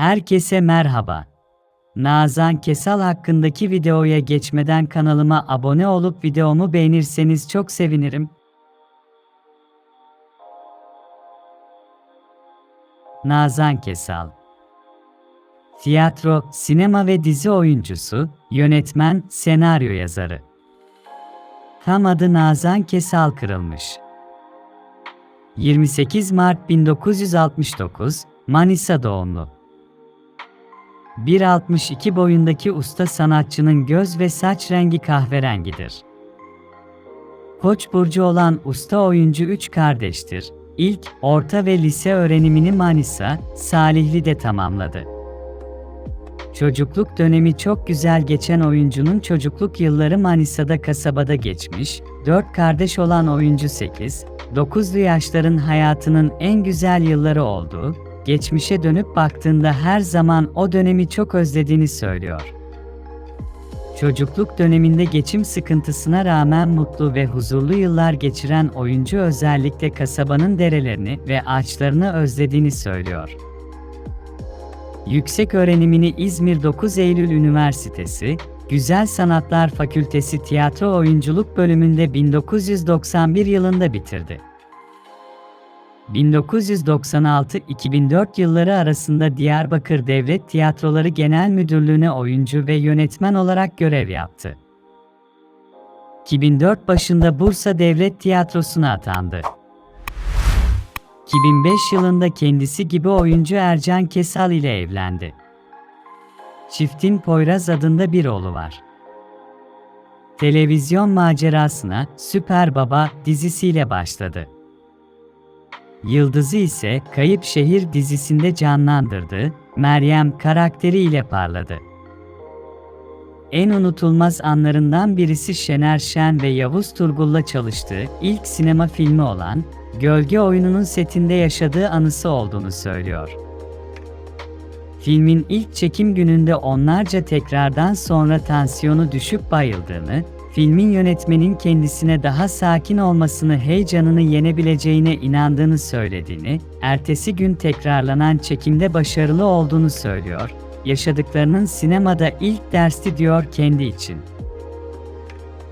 Herkese merhaba. Nazan Kesal hakkındaki videoya geçmeden kanalıma abone olup videomu beğenirseniz çok sevinirim. Nazan Kesal Tiyatro, sinema ve dizi oyuncusu, yönetmen, senaryo yazarı. Tam adı Nazan Kesal kırılmış. 28 Mart 1969, Manisa doğumlu. 1.62 boyundaki usta sanatçının göz ve saç rengi kahverengidir. Koç burcu olan usta oyuncu üç kardeştir. İlk, orta ve lise öğrenimini Manisa, Salihli'de tamamladı. Çocukluk dönemi çok güzel geçen oyuncunun çocukluk yılları Manisa'da kasabada geçmiş, dört kardeş olan oyuncu 8, 9'lu yaşların hayatının en güzel yılları olduğu, geçmişe dönüp baktığında her zaman o dönemi çok özlediğini söylüyor. Çocukluk döneminde geçim sıkıntısına rağmen mutlu ve huzurlu yıllar geçiren oyuncu özellikle kasabanın derelerini ve ağaçlarını özlediğini söylüyor. Yüksek öğrenimini İzmir 9 Eylül Üniversitesi, Güzel Sanatlar Fakültesi Tiyatro Oyunculuk bölümünde 1991 yılında bitirdi. 1996-2004 yılları arasında Diyarbakır Devlet Tiyatroları Genel Müdürlüğü'ne oyuncu ve yönetmen olarak görev yaptı. 2004 başında Bursa Devlet Tiyatrosu'na atandı. 2005 yılında kendisi gibi oyuncu Ercan Kesal ile evlendi. Çiftin Poyraz adında bir oğlu var. Televizyon macerasına Süper Baba dizisiyle başladı. Yıldız'ı ise Kayıp Şehir dizisinde canlandırdı, Meryem karakteriyle parladı. En unutulmaz anlarından birisi Şener Şen ve Yavuz Turgul'la çalıştığı ilk sinema filmi olan Gölge Oyunu'nun setinde yaşadığı anısı olduğunu söylüyor. Filmin ilk çekim gününde onlarca tekrardan sonra tansiyonu düşüp bayıldığını, filmin yönetmenin kendisine daha sakin olmasını, heyecanını yenebileceğine inandığını söylediğini, ertesi gün tekrarlanan çekimde başarılı olduğunu söylüyor, yaşadıklarının sinemada ilk dersti diyor kendi için.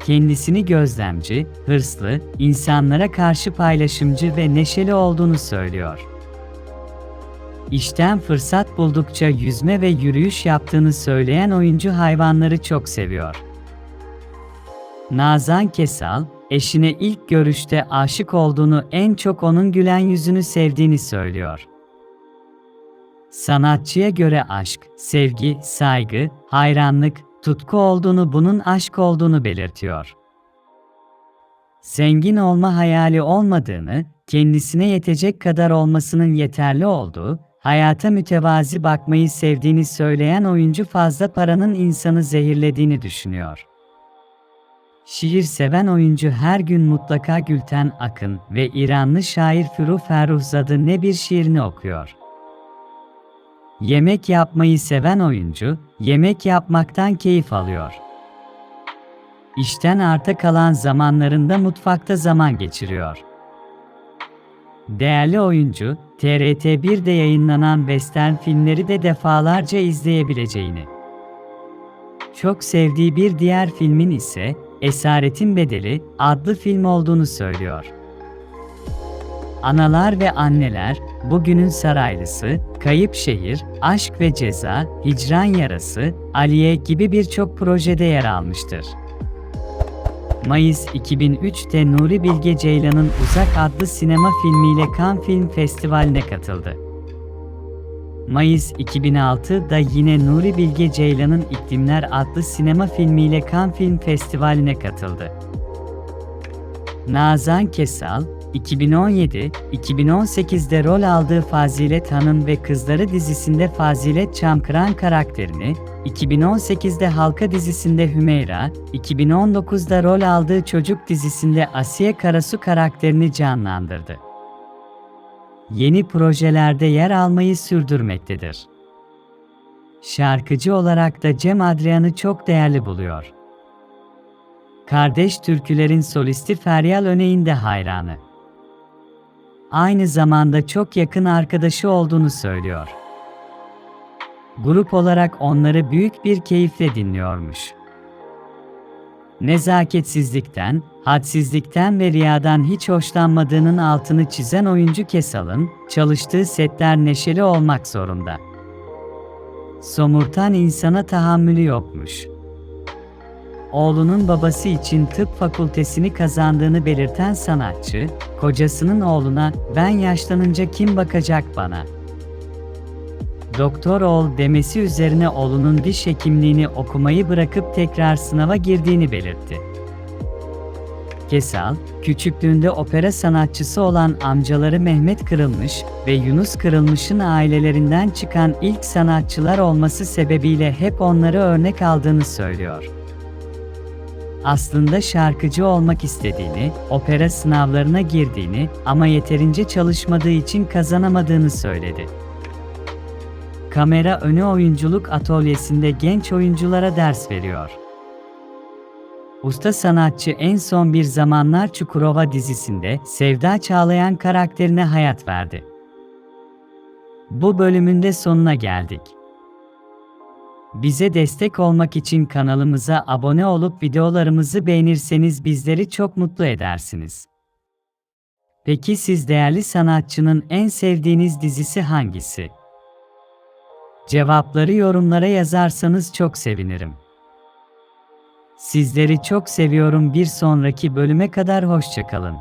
Kendisini gözlemci, hırslı, insanlara karşı paylaşımcı ve neşeli olduğunu söylüyor. İşten fırsat buldukça yüzme ve yürüyüş yaptığını söyleyen oyuncu hayvanları çok seviyor. Nazan Kesal, eşine ilk görüşte aşık olduğunu en çok onun gülen yüzünü sevdiğini söylüyor. Sanatçıya göre aşk, sevgi, saygı, hayranlık, tutku olduğunu bunun aşk olduğunu belirtiyor. Zengin olma hayali olmadığını, kendisine yetecek kadar olmasının yeterli olduğu, hayata mütevazi bakmayı sevdiğini söyleyen oyuncu fazla paranın insanı zehirlediğini düşünüyor. Şiir seven oyuncu her gün mutlaka Gülten Akın ve İranlı şair Furu Ferruhzad'ın ne bir şiirini okuyor. Yemek yapmayı seven oyuncu, yemek yapmaktan keyif alıyor. İşten arta kalan zamanlarında mutfakta zaman geçiriyor. Değerli oyuncu, TRT1'de yayınlanan western filmleri de defalarca izleyebileceğini. Çok sevdiği bir diğer filmin ise Esaretin Bedeli adlı film olduğunu söylüyor. Analar ve Anneler, Bugünün Saraylısı, Kayıp Şehir, Aşk ve Ceza, Hicran Yarası, Aliye gibi birçok projede yer almıştır. Mayıs 2003'te Nuri Bilge Ceylan'ın Uzak adlı sinema filmiyle Cannes Film Festivali'ne katıldı. Mayıs 2006'da yine Nuri Bilge Ceylan'ın İklimler adlı sinema filmiyle Cannes Film Festivali'ne katıldı. Nazan Kesal, 2017-2018'de rol aldığı Fazilet Hanım ve Kızları dizisinde Fazilet Çamkıran karakterini, 2018'de Halka dizisinde Hümeyra, 2019'da rol aldığı Çocuk dizisinde Asiye Karasu karakterini canlandırdı. Yeni projelerde yer almayı sürdürmektedir. Şarkıcı olarak da Cem Adrian'ı çok değerli buluyor. Kardeş türkülerin solisti Feryal Öney'in de hayranı. Aynı zamanda çok yakın arkadaşı olduğunu söylüyor. grup olarak onları büyük bir keyifle dinliyormuş. Nezaketsizlikten, hadsizlikten ve riyadan hiç hoşlanmadığının altını çizen oyuncu Kesal'ın, çalıştığı setler neşeli olmak zorunda. Somurtan insana tahammülü yokmuş. Oğlunun babası için tıp fakültesini kazandığını belirten sanatçı, kocasının oğluna "Ben yaşlanınca kim bakacak bana?" Doktor ol demesi üzerine oğlunun diş hekimliğini okumayı bırakıp tekrar sınava girdiğini belirtti. Kesal, küçüklüğünde opera sanatçısı olan amcaları Mehmet Kırılmış ve Yunus Kırılmış'ın ailelerinden çıkan ilk sanatçılar olması sebebiyle hep onları örnek aldığını söylüyor. Aslında şarkıcı olmak istediğini, opera sınavlarına girdiğini ama yeterince çalışmadığı için kazanamadığını söyledi. Kamera önü oyunculuk atölyesinde genç oyunculara ders veriyor. Usta sanatçı en son bir zamanlar Çukurova dizisinde Sevda Çağlayan karakterine hayat verdi. Bu bölümün de sonuna geldik. Bize destek olmak için kanalımıza abone olup videolarımızı beğenirseniz bizleri çok mutlu edersiniz. Peki siz değerli sanatçının en sevdiğiniz dizisi hangisi? Cevapları yorumlara yazarsanız çok sevinirim. Sizleri çok seviyorum. Bir sonraki bölüme kadar hoşçakalın.